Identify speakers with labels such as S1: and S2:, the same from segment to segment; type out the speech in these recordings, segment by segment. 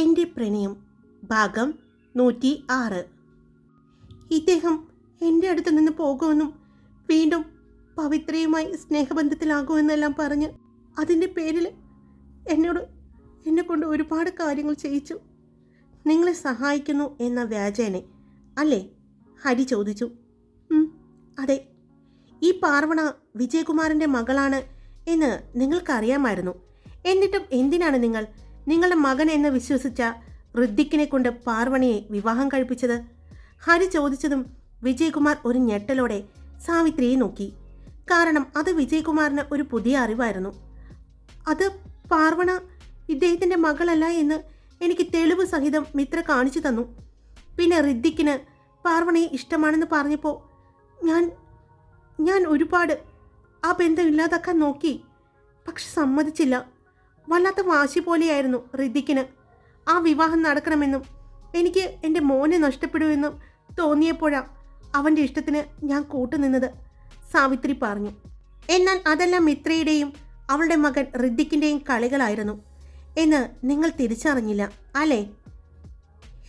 S1: എന്റെ പ്രണയം ഭാഗം നൂറ്റി ആറ് ഇദ്ദേഹം എന്റെ അടുത്ത് നിന്ന് പോകുമെന്നും വീണ്ടും പവിത്രയുമായി സ്നേഹബന്ധത്തിലാകുമെന്നെല്ലാം പറഞ്ഞ് അതിന്റെ പേരിൽ എന്നോട് എന്നെ കൊണ്ട് ഒരുപാട് കാര്യങ്ങൾ ചെയ്യിച്ചു. നിങ്ങളെ സഹായിക്കുന്നു എന്ന വ്യാജേനെ അല്ലേ? ഹരി ചോദിച്ചു. അതെ. ഈ പാർവണ വിജയകുമാറിന്റെ മകളാണ് എന്ന് നിങ്ങൾക്കറിയാമായിരുന്നു. എന്നിട്ടും എന്തിനാണ് നിങ്ങൾ നിങ്ങളുടെ മകൻ എന്ന് വിശ്വസിച്ച ഋദ്ദിക്കിനെ കൊണ്ട് പാർവണിയെ വിവാഹം കഴിപ്പിച്ചത്? ഹരി ചോദിച്ചതും വിജയകുമാർ ഒരു ഞെട്ടലോടെ സാവിത്രിയെ നോക്കി. കാരണം അത് വിജയകുമാറിന് ഒരു പുതിയ അറിവായിരുന്നു. അത് പാർവണ ഇദ്ദേഹത്തിന്റെ മകളല്ല എന്ന് എനിക്ക് തെളിവ് സഹിതം മിത്ര കാണിച്ചു തന്നു. പിന്നെ ഋദ്ദിക്കിന് പാർവണയെ ഇഷ്ടമാണെന്ന് പറഞ്ഞപ്പോൾ ഞാൻ ഞാൻ ഒരുപാട് ആ ബന്ധം ഇല്ലാതാക്കാൻ നോക്കി. പക്ഷെ സമ്മതിച്ചില്ല. വല്ലാത്ത വാശി പോലെയായിരുന്നു ഋതിക്കിന് ആ വിവാഹം നടക്കണമെന്നും എനിക്ക് എന്റെ മോനെ നഷ്ടപ്പെടുമെന്നും തോന്നിയപ്പോഴാ അവന്റെ ഇഷ്ടത്തിന് ഞാൻ കൂട്ടുനിന്നത് സാവിത്രി പറഞ്ഞു. എന്നാൽ അതെല്ലാം മിത്രയുടെയും അവളുടെ മകൻ ഋദ്ധിക്കിന്റെയും കളികളായിരുന്നു. എന്ന് നിങ്ങൾ തിരിച്ചറിഞ്ഞില്ല അല്ലേ?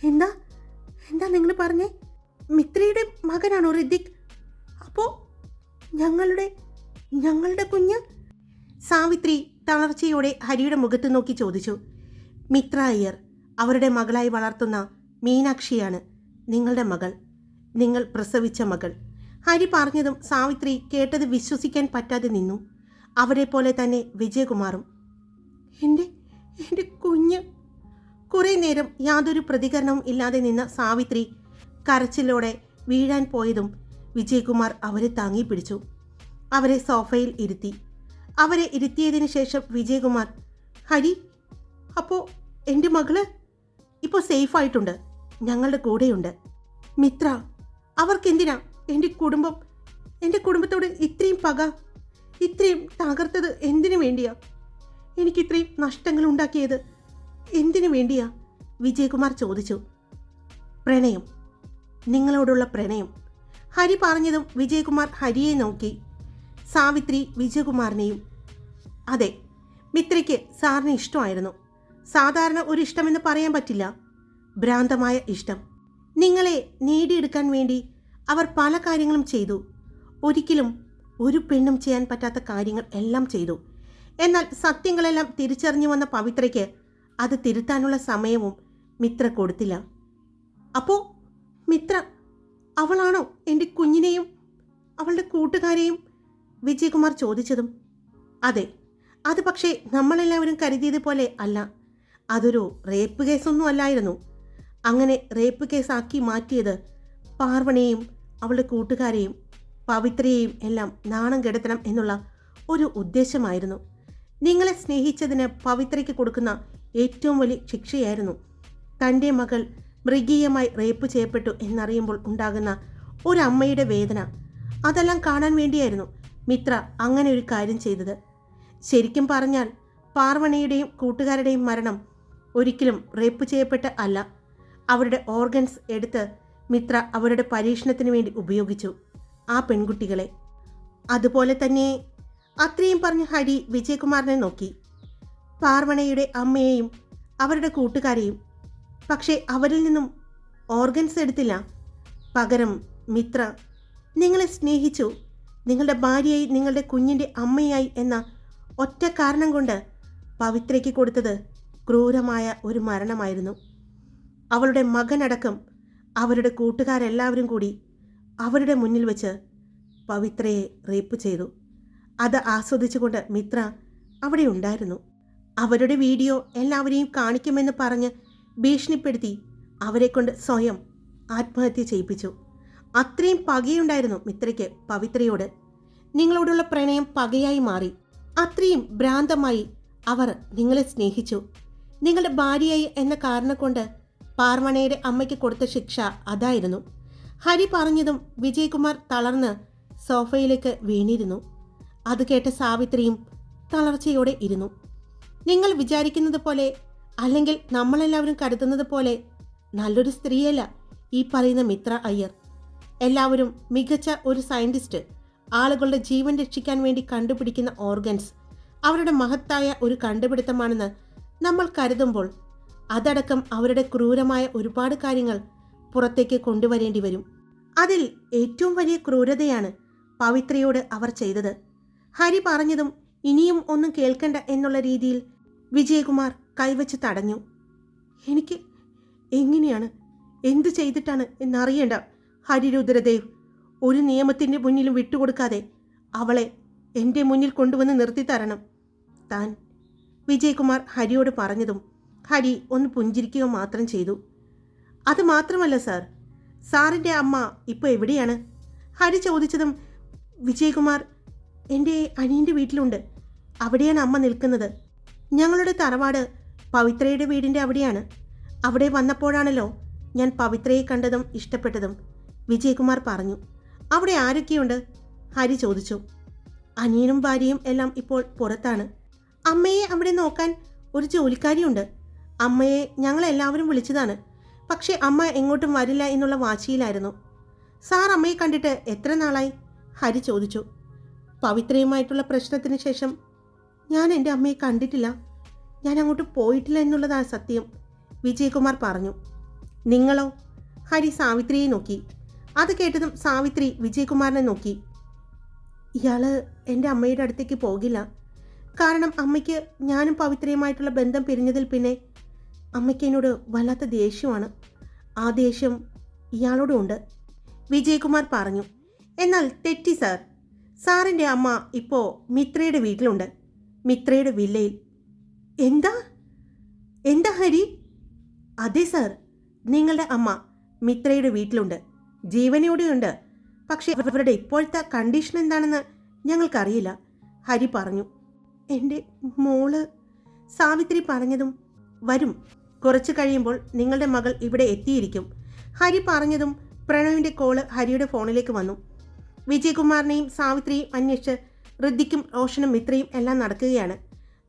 S1: എന്താ? എന്താ നിങ്ങൾ പറഞ്ഞേ? മിത്രയുടെ മകനാണോ ഋദ്ധിക് അപ്പോൾ ഞങ്ങളുടെ ഞങ്ങളുടെ കുഞ്ഞ്? സാവിത്രി തളർച്ചയോടെ ഹരിയുടെ മുഖത്ത് നോക്കി ചോദിച്ചു മിത്ര അയ്യർ അവരുടെ മകളായി വളർത്തുന്ന മീനാക്ഷിയാണ് നിങ്ങളുടെ മകൾ. നിങ്ങൾ പ്രസവിച്ച മകൾ. ഹരി പറഞ്ഞതും സാവിത്രി കേട്ടത് വിശ്വസിക്കാൻ പറ്റാതെ നിന്നു. അവരെ പോലെ തന്നെ വിജയകുമാറും എന്റെ എന്റെ കുഞ്ഞ്. കുറേ നേരം യാതൊരു പ്രതികരണവും ഇല്ലാതെ നിന്ന സാവിത്രി കരച്ചിലോടെ വീഴാൻ പോയതും വിജയകുമാർ അവരെ താങ്ങി പിടിച്ചു. അവരെ സോഫയിൽ ഇരുത്തി. അവരെ ഇരുത്തിയതിനു ശേഷം വിജയകുമാർ ഹരി അപ്പോൾ എന്റെ മകൾ ഇപ്പോൾ സേഫായിട്ടുണ്ട് ഞങ്ങളുടെ കൂടെയുണ്ട്. മിത്ര അവർക്കെന്തിനാ എന്റെ കുടുംബം? എന്റെ കുടുംബത്തോട് ഇത്രയും പക ഇത്രയും തകർത്തത് എന്തിനു വേണ്ടിയാ? എനിക്ക് ഇത്രയും നഷ്ടങ്ങൾ ഉണ്ടാക്കിയത് എന്തിനു വേണ്ടിയാ? വിജയകുമാർ ചോദിച്ചു. പ്രണയം. നിങ്ങളോടുള്ള പ്രണയം. ഹരി പറഞ്ഞതും വിജയകുമാർ ഹരിയെ നോക്കി. സാവിത്രി വിജയകുമാറിനെയും. അതെ മിത്രയ്ക്ക് സാറിന് ഇഷ്ടമായിരുന്നു. സാധാരണ ഒരു ഇഷ്ടമെന്ന് പറയാൻ പറ്റില്ല. ഭ്രാന്തമായ ഇഷ്ടം. നിങ്ങളെ നേടിയെടുക്കാൻ വേണ്ടി അവർ പല കാര്യങ്ങളും ചെയ്തു. ഒരിക്കലും ഒരു പെണ്ണും ചെയ്യാൻ പറ്റാത്ത കാര്യങ്ങൾ എല്ലാം ചെയ്തു. എന്നാൽ സത്യങ്ങളെല്ലാം തിരിച്ചറിഞ്ഞു വന്ന പവിത്രയ്ക്ക് അത് തിരുത്താനുള്ള സമയവും മിത്ര കൊടുത്തില്ല. അപ്പോൾ മിത്ര അവളാണോ എന്റെ കുഞ്ഞിനെയും അവളുടെ കൂട്ടുകാരെയും വിജയകുമാർ ചോദിച്ചതും അതെ. അത് പക്ഷേ നമ്മളെല്ലാവരും കരുതിയത് പോലെ അല്ല. അതൊരു റേപ്പ് കേസൊന്നും അല്ലായിരുന്നു. അങ്ങനെ റേപ്പ് കേസാക്കി മാറ്റിയത് പാർവണയെയും അവളുടെ കൂട്ടുകാരെയും പവിത്രയെയും എല്ലാം നാണം കെടുത്തണം എന്നുള്ള ഒരു ഉദ്ദേശമായിരുന്നു. നിങ്ങളെ സ്നേഹിച്ചതിന് പവിത്രയ്ക്ക് കൊടുക്കുന്ന ഏറ്റവും വലിയ ശിക്ഷയായിരുന്നു. തന്റെ മകൾ മൃഗീയമായി റേപ്പ് ചെയ്യപ്പെട്ടു എന്നറിയുമ്പോൾ ഉണ്ടാകുന്ന ഒരു അമ്മയുടെ വേദന. അതെല്ലാം കാണാൻ വേണ്ടിയായിരുന്നു. മിത്ര അങ്ങനെ ഒരു കാര്യം ചെയ്തത്. ശരിക്കും പറഞ്ഞാൽ പാർവണിയുടെയും കൂട്ടുകാരുടെയും മരണം ഒരിക്കലും റേപ്പ് ചെയ്യപ്പെട്ട അല്ല. അവരുടെ ഓർഗൻസ് എടുത്ത് മിത്ര അവരുടെ പരീക്ഷണത്തിന് വേണ്ടി ഉപയോഗിച്ചു ആ പെൺകുട്ടികളെ. അതുപോലെ തന്നെ അത്രയും പറഞ്ഞ് ഹരി വിജയകുമാറിനെ നോക്കി. പാർവണയുടെ അമ്മയെയും അവരുടെ കൂട്ടുകാരെയും. പക്ഷേ അവരിൽ നിന്നും ഓർഗൻസ് എടുത്തില്ല. പകരം മിത്ര നിങ്ങളെ സ്നേഹിച്ചു. നിങ്ങളുടെ ഭാര്യയായി നിങ്ങളുടെ കുഞ്ഞിന്റെ അമ്മയായി എന്ന ഒറ്റ കാരണം കൊണ്ട് പവിത്രയ്ക്ക് കൊടുത്തത് ക്രൂരമായ ഒരു മരണമായിരുന്നു. അവളുടെ മകനടക്കം അവരുടെ കൂട്ടുകാരെല്ലാവരും കൂടി അവരുടെ മുന്നിൽ വെച്ച് പവിത്രയെ റേപ്പ് ചെയ്തു. അത് ആസ്വദിച്ചുകൊണ്ട് മിത്ര അവിടെ ഉണ്ടായിരുന്നു. അവരുടെ വീഡിയോ എല്ലാവരെയും കാണിക്കുമെന്ന് പറഞ്ഞ് ഭീഷണിപ്പെടുത്തി അവരെക്കൊണ്ട് സ്വയം ആത്മഹത്യ ചെയ്യിപ്പിച്ചു. അത്രയും പകയുണ്ടായിരുന്നു മിത്രയ്ക്ക് പവിത്രയോട്. നിങ്ങളോടുള്ള പ്രണയം പകയായി മാറി. അത്രയും ഭ്രാന്തമായി അവർ നിങ്ങളെ സ്നേഹിച്ചു. നിങ്ങളുടെ ഭാര്യയായി എന്ന കാരണം കൊണ്ട് പാർവണയുടെ അമ്മയ്ക്ക് കൊടുത്ത ശിക്ഷ അതായിരുന്നു. ഹരി പറഞ്ഞതും വിജയകുമാർ തളർന്ന് സോഫയിലേക്ക് വീണിരുന്നു. അത് കേട്ട സാവിത്രിയും തളർച്ചയോടെ ഇരുന്നു. നിങ്ങൾ വിചാരിക്കുന്നത് പോലെ അല്ലെങ്കിൽ നമ്മളെല്ലാവരും കരുതുന്നത് പോലെ നല്ലൊരു സ്ത്രീയല്ല ഈ പറയുന്ന മിത്ര അയ്യർ. എല്ലാവരും മികച്ച ഒരു സയന്റിസ്റ്റ് ആളുകളുടെ ജീവൻ രക്ഷിക്കാൻ വേണ്ടി കണ്ടുപിടിക്കുന്ന ഓർഗൻസ്. അവരുടെ മഹത്തായ ഒരു കണ്ടുപിടുത്തമാണെന്ന് നമ്മൾ കരുതുമ്പോൾ അതടക്കം അവരുടെ ക്രൂരമായ ഒരുപാട് കാര്യങ്ങൾ പുറത്തേക്ക് കൊണ്ടുവരേണ്ടി വരും. അതിൽ ഏറ്റവും വലിയ ക്രൂരതയാണ് പവിത്രയോട് അവർ ചെയ്തത്. ഹരി പറഞ്ഞതും ഇനിയും ഒന്നും കേൾക്കണ്ട എന്നുള്ള രീതിയിൽ വിജയകുമാർ കൈവച്ച് തടഞ്ഞു. എനിക്ക് എങ്ങനെയാണ്? എന്തു ചെയ്തിട്ടാണ് എന്നറിയണ്ട. ഹരിരുദ്രദേവ് ഒരു നിയമത്തിന്റെ മുന്നിലും വിട്ടുകൊടുക്കാതെ അവളെ എന്റെ മുന്നിൽ കൊണ്ടുവന്ന് നിർത്തി തരണം താൻ വിജയകുമാർ ഹരിയോട് പറഞ്ഞതും ഹരി ഒന്ന് പുഞ്ചിരിക്കുക മാത്രം ചെയ്തു. അത് മാത്രമല്ല സാർ സാറിന്റെ അമ്മ ഇപ്പോൾ എവിടെയാണ്? ഹരി ചോദിച്ചതും വിജയകുമാർ എന്റെ അനിയന്റെ വീട്ടിലുണ്ട്. അവിടെയാണ് അമ്മ നിൽക്കുന്നത്. ഞങ്ങളുടെ തറവാട് പവിത്രയുടെ വീടിന്റെ അവിടെയാണ്. അവിടെ വന്നപ്പോഴാണല്ലോ ഞാൻ പവിത്രയെ കണ്ടതും ഇഷ്ടപ്പെട്ടതും. വിജയകുമാർ പറഞ്ഞു. അവിടെ ആരൊക്കെയുണ്ട്? ഹരി ചോദിച്ചു. അനിയനും ഭാര്യയും എല്ലാം ഇപ്പോൾ പുറത്താണ്. അമ്മയെ അവിടെ നോക്കാൻ ഒരു ജോലിക്കാരിയുണ്ട്. അമ്മയെ ഞങ്ങളെല്ലാവരും വിളിച്ചതാണ്. പക്ഷേ അമ്മ എങ്ങോട്ടും വരില്ല എന്നുള്ള വാശിയിലായിരുന്നു. സാർ അമ്മയെ കണ്ടിട്ട് എത്ര നാളായി? ഹരി ചോദിച്ചു. പവിത്രയുമായിട്ടുള്ള പ്രശ്നത്തിന് ശേഷം ഞാൻ എന്റെ അമ്മയെ കണ്ടിട്ടില്ല. ഞാൻ അങ്ങോട്ട് പോയിട്ടില്ല എന്നുള്ളതാണ് സത്യം വിജയകുമാർ പറഞ്ഞു. നിങ്ങളോ? ഹരി സാവിത്രിയെ നോക്കി. അത് കേട്ടതും സാവിത്രി വിജയകുമാറിനെ നോക്കി. ഇയാൾ എന്റെ അമ്മയുടെ അടുത്തേക്ക് പോകില്ല. കാരണം അമ്മയ്ക്ക് ഞാനും പവിത്രയുമായിട്ടുള്ള ബന്ധം പിരിഞ്ഞതിൽ പിന്നെ അമ്മയ്ക്ക് എന്നോട് വല്ലാത്ത ദേഷ്യമാണ്. ആ ദേഷ്യം ഇയാളോടും ഉണ്ട് വിജയകുമാർ പറഞ്ഞു. എന്നാൽ തെറ്റി സാർ. സാറിന്റെ അമ്മ ഇപ്പോൾ മിത്രയുടെ വീട്ടിലുണ്ട്. മിത്രയുടെ വില്ലയിൽ. എന്താ? എന്താ ഹരി? അതെ സാർ. നിങ്ങളുടെ അമ്മ മിത്രയുടെ വീട്ടിലുണ്ട്. ജീവനോടെയുണ്ട്. പക്ഷേ അവരുടെ ഇപ്പോഴത്തെ കണ്ടീഷൻ എന്താണെന്ന് ഞങ്ങൾക്കറിയില്ല. ഹരി പറഞ്ഞു എന്റെ മോൾ സാവിത്രി പറഞ്ഞതും വരും. കുറച്ച് കഴിയുമ്പോൾ നിങ്ങളുടെ മകൾ ഇവിടെ എത്തിയിരിക്കും. ഹരി പറഞ്ഞതും പ്രണവിന്റെ കോൾ ഹരിയുടെ ഫോണിലേക്ക് വന്നു. വിജയകുമാറിനെയും സാവിത്രിയും അന്വേഷിച്ച് ഋദ്ധിക്കും റോഷനും മിത്രയും എല്ലാം നടക്കുകയാണ്.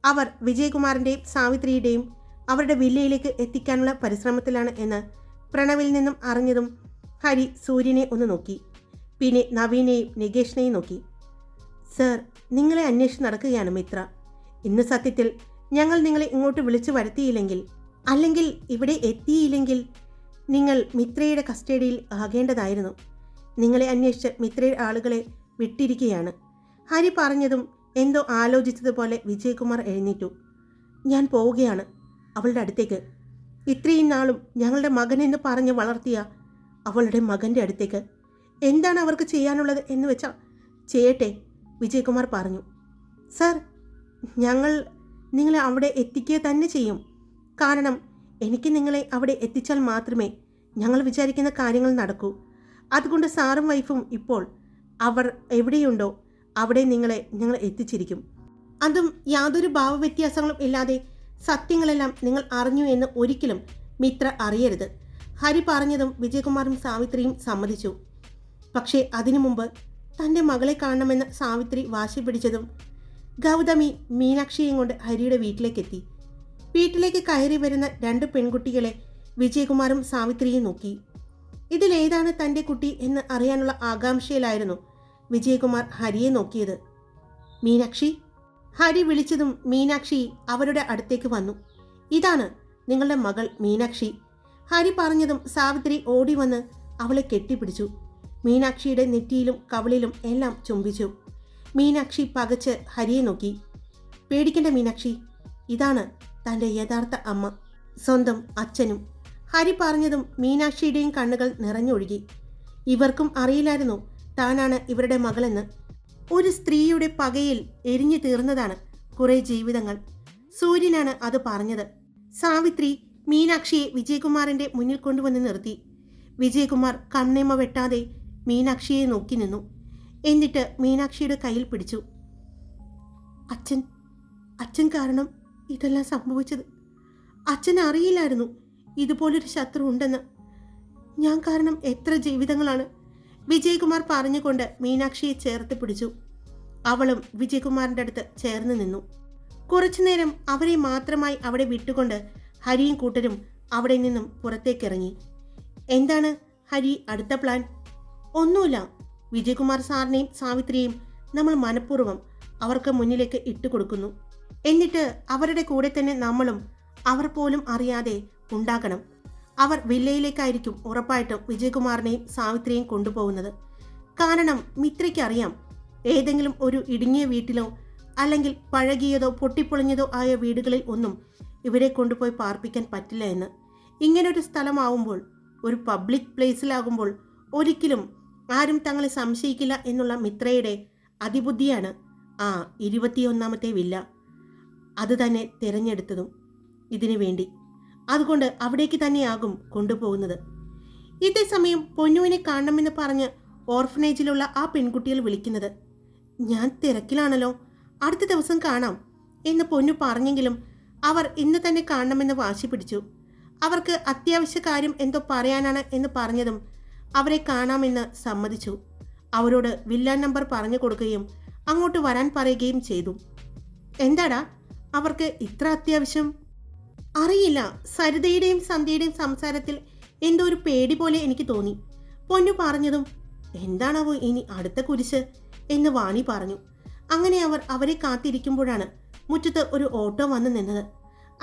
S1: അവർ വിജയകുമാറിന്റെയും സാവിത്രിയുടെയും അവരുടെ വില്ലയിലേക്ക് എത്തിക്കാനുള്ള പരിശ്രമത്തിലാണ് എന്ന് പ്രണവിൽ നിന്നും അറിഞ്ഞതും ഹരി സൂര്യനെ ഒന്ന് നോക്കി. പിന്നെ നവീനെയും നികേഷിനെയും നോക്കി. സർ നിങ്ങളെ അന്വേഷിച്ച് നടക്കുകയാണ് മിത്ര. ഇന്ന് സത്യത്തിൽ ഞങ്ങൾ നിങ്ങളെ ഇങ്ങോട്ട് വിളിച്ചു വരുത്തിയില്ലെങ്കിൽ അല്ലെങ്കിൽ ഇവിടെ എത്തിയില്ലെങ്കിൽ നിങ്ങൾ മിത്രയുടെ കസ്റ്റഡിയിൽ ആകേണ്ടതായിരുന്നു. നിങ്ങളെ അന്വേഷിച്ച് മിത്രയുടെ ആളുകളെ വിട്ടിരിക്കുകയാണ്. ഹരി പറഞ്ഞതും എന്തോ ആലോചിച്ചതുപോലെ വിജയകുമാർ എഴുന്നേറ്റു. ഞാൻ പോവുകയാണ് അവളുടെ അടുത്തേക്ക്. ഇത്രയും നാളും ഞങ്ങളുടെ മകനെന്ന് പറഞ്ഞ് വളർത്തിയ അവളുടെ മകന്റെ അടുത്തേക്ക് എന്താണ് അവർക്ക് ചെയ്യാനുള്ളത് എന്ന് വെച്ചാൽ ചെയ്യട്ടെ വിജയകുമാർ പറഞ്ഞു. സർ ഞങ്ങൾ നിങ്ങളെ അവിടെ എത്തിക്കുക തന്നെ ചെയ്യും. കാരണം എനിക്ക് നിങ്ങളെ അവിടെ എത്തിച്ചാൽ മാത്രമേ ഞങ്ങൾ വിചാരിക്കുന്ന കാര്യങ്ങൾ നടക്കൂ. അതുകൊണ്ട് സാറും വൈഫും ഇപ്പോൾ അവർ എവിടെയുണ്ടോ അവിടെ നിങ്ങളെ ഞങ്ങൾ എത്തിച്ചിരിക്കും. അതും യാതൊരു ഭാവവ്യത്യാസങ്ങളും ഇല്ലാതെ സത്യങ്ങളെല്ലാം നിങ്ങൾ അറിഞ്ഞു എന്ന് ഒരിക്കലും മിത്ര അറിയരുത്. ഹരി പറഞ്ഞതും വിജയകുമാറും സാവിത്രിയും സമ്മതിച്ചു. പക്ഷേ അതിനു മുമ്പ് തന്റെ മകളെ കാണണമെന്ന് സാവിത്രി വാശി പിടിച്ചതും ഗൗതമി മീനാക്ഷിയും കൊണ്ട് ഹരിയുടെ വീട്ടിലേക്കെത്തി. വീട്ടിലേക്ക് കയറി വരുന്ന രണ്ട് പെൺകുട്ടികളെ വിജയകുമാറും സാവിത്രിയും നോക്കി. ഇതിലേതാണ് തന്റെ കുട്ടി എന്ന് അറിയാനുള്ള ആകാംക്ഷയിലായിരുന്നു വിജയകുമാർ ഹരിയെ നോക്കിയത്. മീനാക്ഷി? ഹരി വിളിച്ചതും മീനാക്ഷി അവരുടെ അടുത്തേക്ക് വന്നു. ഇതാണ് നിങ്ങളുടെ മകൾ മീനാക്ഷി. ഹരി പറഞ്ഞതും സാവിത്രി ഓടി വന്ന് അവളെ കെട്ടിപ്പിടിച്ചു. മീനാക്ഷിയുടെ നെറ്റിയിലും കവളിലും എല്ലാം ചുംബിച്ചു. മീനാക്ഷി പകച്ച് ഹരിയെ നോക്കി. പേടിക്കേണ്ട മീനാക്ഷി ഇതാണ് തന്റെ യഥാർത്ഥ അമ്മ സ്വന്തം അച്ഛനും. ഹരി പറഞ്ഞതും മീനാക്ഷിയുടെയും കണ്ണുകൾ നിറഞ്ഞൊഴുകി. ഇവർക്കും അറിയില്ലായിരുന്നു താനാണ് ഇവരുടെ മകളെന്ന്. ഒരു സ്ത്രീയുടെ പകയിൽ എരിഞ്ഞു തീർന്നതാണ് കുറേ ജീവിതങ്ങൾ. സൂര്യനാണ് അത് പറഞ്ഞത്. സാവിത്രി മീനാക്ഷിയെ വിജയകുമാറിന്റെ മുന്നിൽ കൊണ്ടുവന്ന് നിർത്തി. വിജയകുമാർ കണ്ണിമ വെട്ടാതെ മീനാക്ഷിയെ നോക്കി നിന്നു. എന്നിട്ട് മീനാക്ഷിയുടെ കയ്യിൽ പിടിച്ചു. അച്ഛൻ അച്ഛൻ കാരണം ഇതെല്ലാം സംഭവിച്ചത്. അച്ഛൻ അറിയില്ലായിരുന്നു ഇതുപോലൊരു ശത്രു ഉണ്ടെന്ന്. ഞാൻ കാരണം എത്ര ജീവിതങ്ങളാണ്? വിജയകുമാർ പറഞ്ഞുകൊണ്ട് മീനാക്ഷിയെ ചേർത്ത് പിടിച്ചു. അവളും വിജയകുമാറിന്റെ അടുത്ത് ചേർന്ന് നിന്നു. കുറച്ചുനേരം അവരെ മാത്രമായി അവിടെ വിട്ടുകൊണ്ട് ഹരിയും കൂട്ടരും അവിടെ നിന്നും പുറത്തേക്കിറങ്ങി. എന്താണ് ഹരി അടുത്ത പ്ലാൻ ഒന്നുമില്ല. വിജയകുമാർ സാറിനെയും സാവിത്രിയെയും നമ്മൾ മനഃപൂർവം അവർക്ക് മുന്നിലേക്ക് ഇട്ടുകൊടുക്കുന്നു. എന്നിട്ട് അവരുടെ കൂടെ തന്നെ നമ്മളും അവർ പോലും അറിയാതെ ഉണ്ടാകണം. അവർ വില്ലയിലേക്കായിരിക്കും ഉറപ്പായിട്ടും വിജയകുമാറിനെയും സാവിത്രിയെയും കൊണ്ടുപോകുന്നത്. കാരണം മിത്രയ്ക്ക് അറിയാം ഏതെങ്കിലും ഒരു ഇടുങ്ങിയ വീട്ടിലോ അല്ലെങ്കിൽ പഴകിയതോ പൊട്ടിപ്പൊളിഞ്ഞതോ ആയ വീടുകളിൽ ഒന്നും ഇവരെ കൊണ്ടുപോയി പാർപ്പിക്കാൻ പറ്റില്ല എന്ന്. ഇങ്ങനൊരു സ്ഥലമാവുമ്പോൾ ഒരു പബ്ലിക് പ്ലേസിലാകുമ്പോൾ ഒരിക്കലും ആരും തങ്ങളെ സംശയിക്കില്ല എന്നുള്ള മിത്രയുടെ അതിബുദ്ധിയാണ് ആ ഇരുപത്തിയൊന്നാമത്തെ വില്ല. അത് തന്നെ തിരഞ്ഞെടുത്തതും ഇതിനു വേണ്ടി. അതുകൊണ്ട് അവിടേക്ക് തന്നെയാകും കൊണ്ടുപോകുന്നത്. ഇതേ സമയം പൊന്നുവിനെ കാണണമെന്ന് പറഞ്ഞ് ഓർഫനേജിലുള്ള ആ പെൺകുട്ടികൾ വിളിക്കുന്നത് ഞാൻ തിരക്കിലാണല്ലോ അടുത്ത ദിവസം കാണാം എന്ന് പൊന്നു പറഞ്ഞെങ്കിലും അവർ ഇന്ന് തന്നെ കാണണമെന്ന് വാശി പിടിച്ചു. അവർക്ക് അത്യാവശ്യ കാര്യം എന്തോ പറയാനാണ് എന്ന് പറഞ്ഞതും അവരെ കാണാമെന്ന് സമ്മതിച്ചു. അവരോട് വില്ല നമ്പർ പറഞ്ഞു കൊടുക്കുകയും അങ്ങോട്ട് വരാൻ പറയുകയും ചെയ്തു. എന്താടാ? അവർക്ക് ഇത്ര അത്യാവശ്യം? അറിയില്ല. സരിതയുടെയും സന്ധ്യയുടെയും സംസാരത്തിൽ എന്തോ ഒരു പേടി പോലെ എനിക്ക് തോന്നി. പൊന്നു പറഞ്ഞതും എന്താണാവോ ഇനി അടുത്ത കുരിശ്? എന്ന് വാണി പറഞ്ഞു. അങ്ങനെ അവർ അവരെ കാത്തിരിക്കുമ്പോഴാണ് മുറ്റത്ത് ഒരു ഓട്ടോ വന്നു നിന്നത്.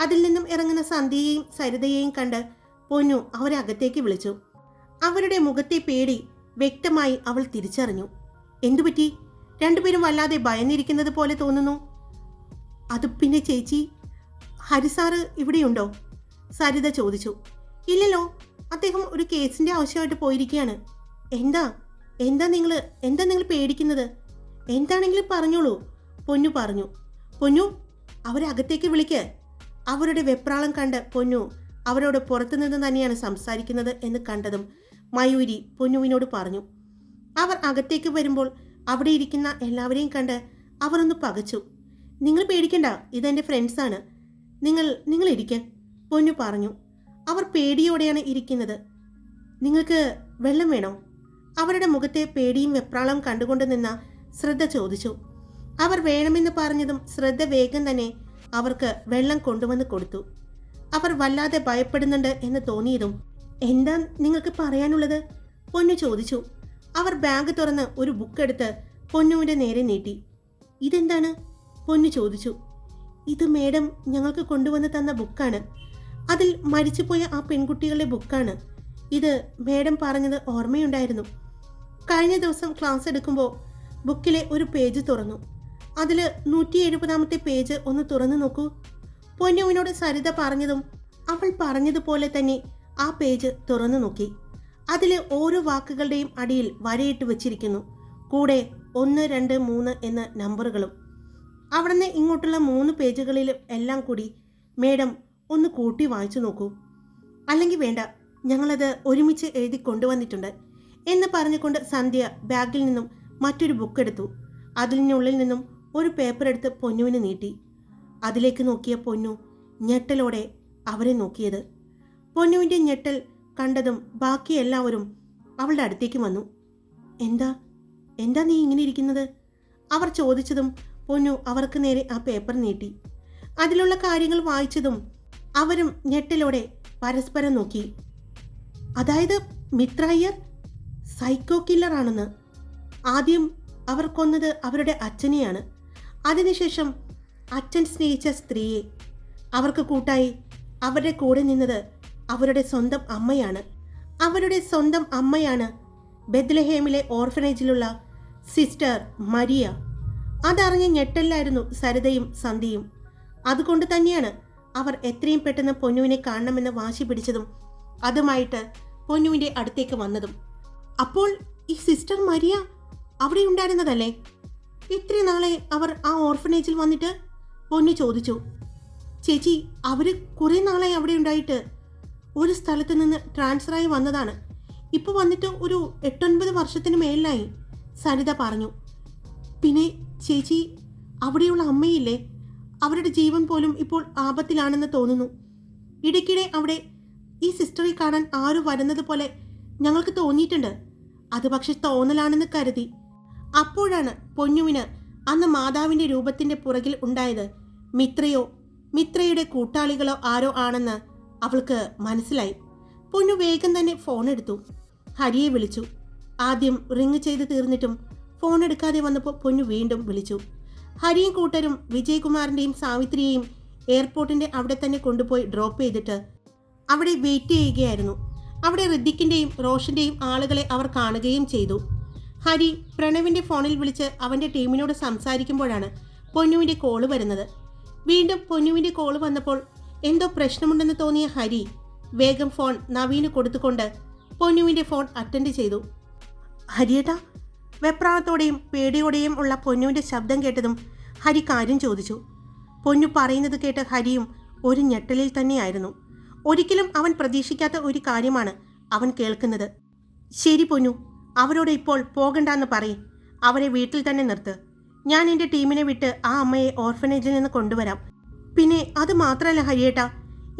S1: അതിൽ നിന്നും ഇറങ്ങുന്ന സന്ധ്യയെയും സരിതയെയും കണ്ട് പൊന്നു അവരെ അകത്തേക്ക് വിളിച്ചു. അവരുടെ മുഖത്തെ പേടി വ്യക്തമായി അവൾ തിരിച്ചറിഞ്ഞു. എന്തുപറ്റി രണ്ടുപേരും വല്ലാതെ ഭയന്നിരിക്കുന്നത് പോലെ തോന്നുന്നു. അത് പിന്നെ ചേച്ചി? ഹരിസാറ് ഇവിടെയുണ്ടോ? സരിത ചോദിച്ചു. ഇല്ലല്ലോ. അദ്ദേഹം ഒരു കേസിന്റെ ആവശ്യമായിട്ട് പോയിരിക്കുകയാണ്. എന്താ? എന്താ നിങ്ങൾ എന്താ നിങ്ങൾ പേടിക്കുന്നത്? എന്താണെങ്കിലും പറഞ്ഞോളൂ പൊന്നു പറഞ്ഞു. പൊന്നു അവരെ അകത്തേക്ക് വിളിക്ക്. അവരുടെ വെപ്രാളം കണ്ട് പൊന്നു അവരോട് പുറത്തുനിന്ന് തന്നെയാണ് സംസാരിക്കുന്നത് എന്ന് കണ്ടതും മയൂരി പൊന്നുവിനോട് പറഞ്ഞു. അവർ അകത്തേക്ക് വരുമ്പോൾ അവിടെ ഇരിക്കുന്ന എല്ലാവരെയും കണ്ട് അവർ ഒന്ന് പകച്ചു. നിങ്ങൾ പേടിക്കണ്ട ഇതെന്റെ ഫ്രണ്ട്സാണ് നിങ്ങൾ നിങ്ങൾ ഇരിക്ക് പൊന്നു പറഞ്ഞു. അവർ പേടിയോടെയാണ് ഇരിക്കുന്നത്. നിങ്ങൾക്ക് വെള്ളം വേണോ? അവരുടെ മുഖത്തെ പേടിയും വെപ്രാളം കണ്ടുകൊണ്ട് നിന്ന ശ്രദ്ധ ചോദിച്ചു. അവർ വേണമെന്ന് പറഞ്ഞതും ശ്രദ്ധ വേഗം തന്നെ അവർക്ക് വെള്ളം കൊണ്ടുവന്ന് കൊടുത്തു. അവർ വല്ലാതെ ഭയപ്പെടുന്നുണ്ട് എന്ന് തോന്നിയതും എന്താ നിങ്ങൾക്ക് പറയാനുള്ളത്? പൊന്നു ചോദിച്ചു. അവർ ബാഗ് തുറന്ന് ഒരു ബുക്ക് എടുത്ത് പൊന്നുവിന്റെ നേരെ നീട്ടി. ഇതെന്താണ്? പൊന്നു ചോദിച്ചു. ഇത് മേഡം ഞങ്ങൾക്ക് കൊണ്ടുവന്ന് തന്ന ബുക്കാണ്. അതിൽ മരിച്ചുപോയ ആ പെൺകുട്ടികളുടെ ബുക്കാണ്. ഇത് മേഡം പറഞ്ഞത് ഓർമ്മയുണ്ടായിരുന്നു. കഴിഞ്ഞ ദിവസം ക്ലാസ് എടുക്കുമ്പോൾ ബുക്കിലെ ഒരു പേജ് തുറന്നു. അതിൽ നൂറ്റി എഴുപതാമത്തെ പേജ് ഒന്ന് തുറന്നു നോക്കൂ. പൊന്നുവിനോട് സരിത പറഞ്ഞതും അവൾ പറഞ്ഞതുപോലെ തന്നെ ആ പേജ് തുറന്നു നോക്കി. അതിലെ ഓരോ വാക്കുകളുടെയും അടിയിൽ വരയിട്ട് വച്ചിരിക്കുന്നു. കൂടെ ഒന്ന് രണ്ട് മൂന്ന് എന്ന നമ്പറുകളും. അവിടുന്ന് ഇങ്ങോട്ടുള്ള മൂന്ന് പേജുകളിലും എല്ലാം കൂടി മേഡം ഒന്ന് കൂട്ടി വായിച്ചു നോക്കൂ. അല്ലെങ്കിൽ വേണ്ട ഞങ്ങളത് ഒരുമിച്ച് എഴുതി കൊണ്ടുവന്നിട്ടുണ്ട് എന്ന് പറഞ്ഞുകൊണ്ട് സന്ധ്യ ബാഗിൽ നിന്നും മറ്റൊരു ബുക്ക് എടുത്തു. അതിനുള്ളിൽ നിന്നും ഒരു പേപ്പർ എടുത്ത് പൊന്നുവിന് നീട്ടി. അതിലേക്ക് നോക്കിയ പൊന്നു ഞെട്ടലോടെ അവരെ നോക്കിയത്. പൊന്നുവിന്റെ ഞെട്ടൽ കണ്ടതും ബാക്കി എല്ലാവരും അവളുടെ അടുത്തേക്ക് വന്നു. എന്താ? എന്താ നീ ഇങ്ങനെ ഇരിക്കുന്നത്? അവർ ചോദിച്ചതും പൊന്നു അവർക്ക് നേരെ ആ പേപ്പർ നീട്ടി. അതിലുള്ള കാര്യങ്ങൾ വായിച്ചതും അവരും ഞെട്ടലോടെ പരസ്പരം നോക്കി. അതായത് മിത്രയ്യർ സൈക്കോ കില്ലറാണെന്ന് ആദ്യം അവർ കൊന്നത് അവരുടെ അച്ഛനെയാണ്. അതിനുശേഷം അച്ഛൻ സ്നേഹിച്ച സ്ത്രീയെ അവർക്ക് കൂട്ടായി അവരുടെ കൂടെ നിന്നത് അവരുടെ സ്വന്തം അമ്മയാണ്. അവരുടെ സ്വന്തം അമ്മയാണ് ബെദ്ലഹേമിലെ ഓർഫനേജിലുള്ള സിസ്റ്റർ മരിയ. അതറിഞ്ഞ് ഞെട്ടല്ലായിരുന്നു സരിതയും സന്ധ്യയും. അതുകൊണ്ട് തന്നെയാണ് അവർ എത്രയും പെട്ടെന്ന് പൊന്നുവിനെ കാണണമെന്ന് വാശി പിടിച്ചതും അതുമായിട്ട് പൊന്നുവിന്റെ അടുത്തേക്ക് വന്നതും. അപ്പോൾ ഈ സിസ്റ്റർ മരിയ അവിടെ ഉണ്ടായിരുന്നതല്ലേ? ഇത്രയും നാളെ അവർ ആ ഓർഫനേജിൽ വന്നിട്ട് പൊന്നു ചോദിച്ചു. ചേച്ചി അവർ കുറേ നാളായി അവിടെ ഉണ്ടായിട്ട് ഒരു സ്ഥലത്ത് നിന്ന് ട്രാൻസ്ഫറായി വന്നതാണ്. ഇപ്പോൾ വന്നിട്ട് ഒരു എട്ടൊൻപത് വർഷത്തിന് മേലിലായി സരിത പറഞ്ഞു. പിന്നെ ചേച്ചി അവിടെയുള്ള അമ്മയില്ലേ? അവരുടെ ജീവൻ പോലും ഇപ്പോൾ ആപത്തിലാണെന്ന് തോന്നുന്നു. ഇടയ്ക്കിടെ അവിടെ ഈ സിസ്റ്ററെ കാണാൻ ആരും വരുന്നത് പോലെ ഞങ്ങൾക്ക് തോന്നിയിട്ടുണ്ട്. അത് പക്ഷെ തോന്നലാണെന്ന് കരുതി. അപ്പോഴാണ് പൊന്നുവിന് അന്ന് മാതാവിന്റെ രൂപത്തിന്റെ പുറകിൽ ഉണ്ടായത്. മിത്രയോ മിത്രയുടെ കൂട്ടാളികളോ ആരോ ആണെന്ന് അവൾക്ക് മനസ്സിലായി. പൊന്നു വേഗം തന്നെ ഫോൺ എടുത്തു. ഹരിയെ വിളിച്ചു. ആദ്യം റിങ് ചെയ്ത് തീർന്നിട്ടും ഫോൺ എടുക്കാതെ വന്നപ്പോൾ പൊന്നു വീണ്ടും വിളിച്ചു. ഹരിയും കൂട്ടരും വിജയകുമാറിന്റെയും സാവിത്രിയെയും എയർപോർട്ടിന്റെ അവിടെ തന്നെ കൊണ്ടുപോയി ഡ്രോപ്പ് ചെയ്തിട്ട് അവിടെ വെയിറ്റ് ചെയ്യുകയായിരുന്നു. അവിടെ ഋദ്ദിക്കിന്റെയും റോഷന്റെയും ആളുകളെ അവർ കാണുകയും ചെയ്തു. ഹരി പ്രണവിന്റെ ഫോണിൽ വിളിച്ച് അവന്റെ ടീമിനോട് സംസാരിക്കുമ്പോഴാണ് പൊന്നുവിന്റെ കോൾ വരുന്നത്. വീണ്ടും പൊന്നുവിന്റെ കോൾ വന്നപ്പോൾ എന്തോ പ്രശ്നമുണ്ടെന്ന് തോന്നിയ ഹരി വേഗം ഫോൺ നവീന് കൊടുത്തുകൊണ്ട് പൊന്നുവിന്റെ ഫോൺ അറ്റൻഡ് ചെയ്തു. ഹരിയേട്ടാ വെപ്രാളത്തോടെയും പേടിയോടെയും ഉള്ള പൊന്നുവിന്റെ ശബ്ദം കേട്ടതും ഹരി കാര്യം ചോദിച്ചു. പൊന്നു പറയുന്നത് കേട്ട ഹരിയും ഒരു ഞെട്ടലിൽ തന്നെയായിരുന്നു. ഒരിക്കലും അവൻ പ്രതീക്ഷിക്കാത്ത ഒരു കാര്യമാണ് അവൻ കേൾക്കുന്നത്. ശരി പൊന്നു അവരോട് ഇപ്പോൾ പോകണ്ടെന്ന് പറയും. അവരെ വീട്ടിൽ തന്നെ നിർത്ത്. ഞാൻ എന്റെ ടീമിനെ വിട്ട് ആ അമ്മയെ ഓർഫനേജിൽ നിന്ന് കൊണ്ടുവരാം. പിന്നെ അത് മാത്രമല്ല ഹരിയേട്ട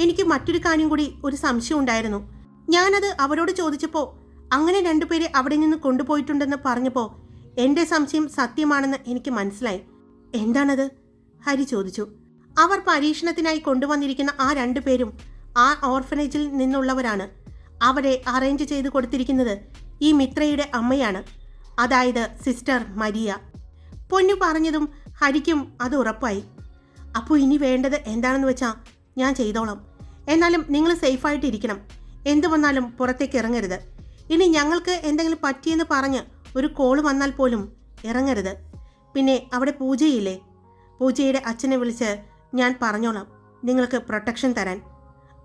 S1: എനിക്ക് മറ്റൊരു കാര്യം കൂടി ഒരു സംശയം ഉണ്ടായിരുന്നു. ഞാനത് അവരോട് ചോദിച്ചപ്പോൾ അങ്ങനെ രണ്ടുപേരെ അവിടെ നിന്ന് കൊണ്ടുപോയിട്ടുണ്ടെന്ന് പറഞ്ഞപ്പോൾ എന്റെ സംശയം സത്യമാണെന്ന് എനിക്ക് മനസ്സിലായി. എന്താണത്? ഹരി ചോദിച്ചു. അവർ പരീക്ഷണത്തിനായി കൊണ്ടുവന്നിരിക്കുന്ന ആ രണ്ടു പേരും ആ ഓർഫനേജിൽ നിന്നുള്ളവരാണ്. അവരെ അറേഞ്ച് ചെയ്ത് കൊടുത്തിരിക്കുന്നത് ഈ മിത്രയുടെ അമ്മയാണ്. അതായത് സിസ്റ്റർ മരിയ. പൊന്നു പറഞ്ഞതും ഹരിക്കും അത് ഉറപ്പായി. അപ്പോൾ ഇനി വേണ്ടത് എന്താണെന്ന് വെച്ചാൽ ഞാൻ ചെയ്തോളാം. എന്നാലും നിങ്ങൾ സേഫായിട്ടിരിക്കണം എന്തു വന്നാലും പുറത്തേക്ക് ഇറങ്ങരുത്. ഇനി ഞങ്ങൾക്ക് എന്തെങ്കിലും പറ്റിയെന്ന് പറഞ്ഞ് ഒരു കോൾ വന്നാൽ പോലും ഇറങ്ങരുത്. പിന്നെ അവിടെ പൂജയില്ലേ? പൂജയുടെ അച്ഛനെ വിളിച്ച് ഞാൻ പറഞ്ഞോളാം നിങ്ങൾക്ക് പ്രൊട്ടക്ഷൻ തരാൻ.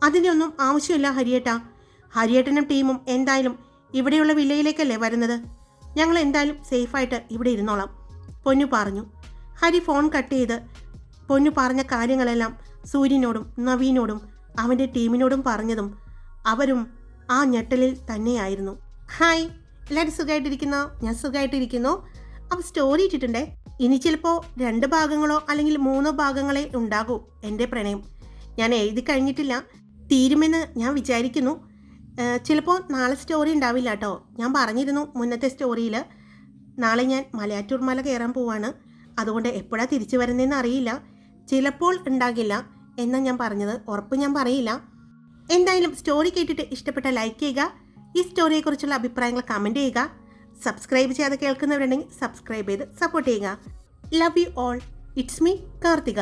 S1: അതിനൊന്നും ആവശ്യമില്ല ഹരിയേട്ട. ഹരിയേട്ടനും ടീമും എന്തായാലും ഇവിടെയുള്ള വില്ലയിലേക്കല്ലേ വരുന്നത്? ഞങ്ങൾ എന്തായാലും സേഫായിട്ട് ഇവിടെ ഇരുന്നോളാം പൊന്നു പറഞ്ഞു. ഹരി ഫോൺ കട്ട് ചെയ്ത് പൊന്നു പറഞ്ഞ കാര്യങ്ങളെല്ലാം സൂര്യനോടും നവീനോടും അവന്റെ ടീമിനോടും പറഞ്ഞതും അവരും ആ ഞെട്ടലിൽ തന്നെയായിരുന്നു. ഹായ് എല്ലാവരും സുഖമായിട്ടിരിക്കുന്നോ ഞാൻ സുഖമായിട്ടിരിക്കുന്നു അപ്പോൾ സ്റ്റോറി ഇട്ടിട്ടുണ്ടേ? ഇനി ചിലപ്പോൾ രണ്ട് ഭാഗങ്ങളോ അല്ലെങ്കിൽ മൂന്നോ ഭാഗങ്ങളേ ഉണ്ടാകൂ എന്റെ പ്രണയം. ഞാൻ എഴുതി കഴിഞ്ഞിട്ടില്ല. തീരുമെന്ന് ഞാൻ വിചാരിക്കുന്നു. ചിലപ്പോൾ നാളെ സ്റ്റോറി ഉണ്ടാവില്ല കേട്ടോ ഞാൻ പറഞ്ഞിരുന്നു മുന്നത്തെ സ്റ്റോറിയിൽ നാളെ ഞാൻ മലയാറ്റൂർ മല കയറാൻ പോവാണ്. അതുകൊണ്ട് എപ്പോഴാണ് തിരിച്ചു വരുന്നതെന്ന് അറിയില്ല. ചിലപ്പോൾ ഉണ്ടാകില്ല എന്നാണ് ഞാൻ പറഞ്ഞത്. ഉറപ്പ് ഞാൻ പറയില്ല. എന്തായാലും സ്റ്റോറി കേട്ടിട്ട് ഇഷ്ടപ്പെട്ട ലൈക്ക് ചെയ്യുക. ഈ സ്റ്റോറിയെക്കുറിച്ചുള്ള അഭിപ്രായങ്ങൾ കമന്റ് ചെയ്യുക. സബ്സ്ക്രൈബ് ചെയ്യാതെ കേൾക്കുന്നവരുണ്ടെങ്കിൽ സബ്സ്ക്രൈബ് ചെയ്ത് സപ്പോർട്ട് ചെയ്യുക. Love you all it's me Karthika.